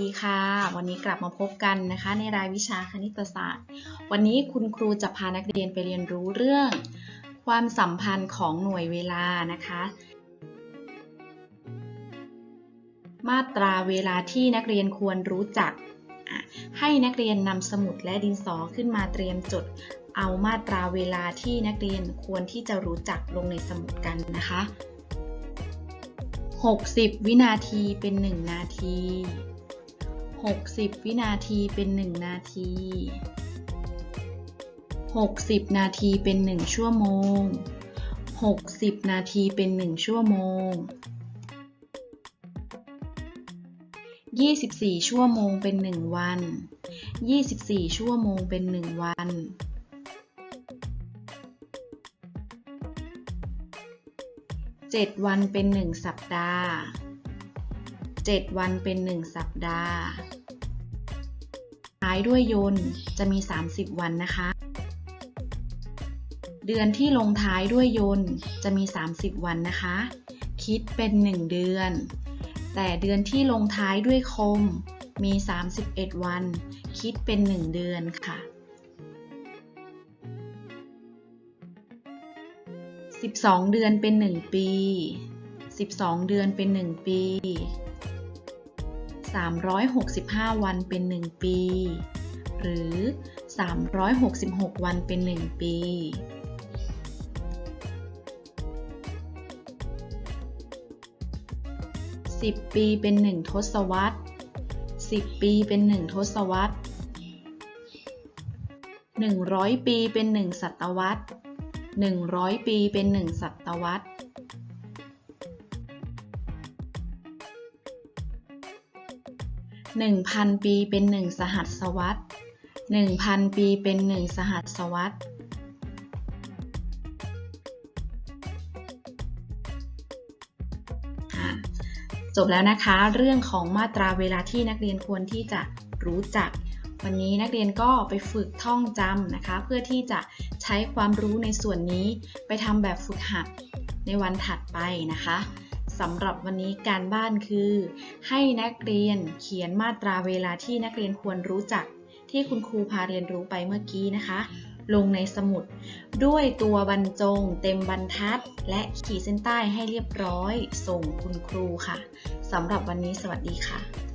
ดีค่ะ วันนี้กลับมาพบกันนะคะ ในรายวิชาคณิตศาสตร์ วันนี้คุณครูจะพานักเรียนไปเรียนรู้เรื่อง ความสัมพันธ์ของหน่วยเวลานะคะ มาตราเวลาที่นักเรียนควรรู้จักอะให้นักเรียนนำสมุดและดินสอขึ้นมาเตรียมจด เอามาตราเวลาที่นักเรียนควรที่จะรู้จักลงในสมุดกันนะคะ 60 วินาทีเป็น 1 นาที 60 วินาทีเป็น 1 นาที 60 นาทีเป็น 1 ชั่วโมง 60 นาทีเป็น 1 ชั่วโมง 24 ชั่วโมงเป็น 1 วัน 24 ชั่วโมงเป็น 1 วัน7วันเป็น 1 สัปดาห์ 7 วันเป็น 1 สัปดาห์ ท้ายด้วยยนต์จะมี 30 วันนะคะ เดือนที่ลงท้ายด้วยยนต์จะมี 30 วันนะคะ คิดเป็น 1 เดือน แต่เดือนที่ลงท้ายด้วยคมมี 31 วัน คิดเป็น 1 เดือนค่ะ 12 เดือนเป็น 1 ปี 12 เดือนเป็น 1 ปี 365 วันเป็น 1 ปี หรือ 366 วันเป็น 1 ปีสิบปีเป็นหนึ่งทศวรรษสิบปีเป็นหนึ่งทศวรรษหนึ่งร้อยปีเป็นหนึ่งศตวรรษหนึ่งร้อยปีเป็นหนึ่งศตวรรษ 1,000 ปีเป็น 1 สหัสวรรษ1,000 ปีเป็น 1 สหัสวรรษจบแล้วนะคะเรื่องของมาตราเวลาที่นักเรียนควรที่จะรู้จัก วันนี้นักเรียนก็ไปฝึกท่องจำนะคะ เพื่อที่จะใช้ความรู้ในส่วนนี้ไปทำแบบฝึกหัดในวันถัดไปนะคะ สำหรับวันนี้การบ้านคือ ให้นักเรียนเขียนมาตราเวลาที่นักเรียนควรรู้จัก ที่คุณครูพาเรียนรู้ไปเมื่อกี้นะคะ ลงในสมุด ด้วยตัวบรรจง เต็มบรรทัด และขีดเส้นใต้ให้เรียบร้อย ส่งคุณครูค่ะสำหรับวันนี้สวัสดีค่ะ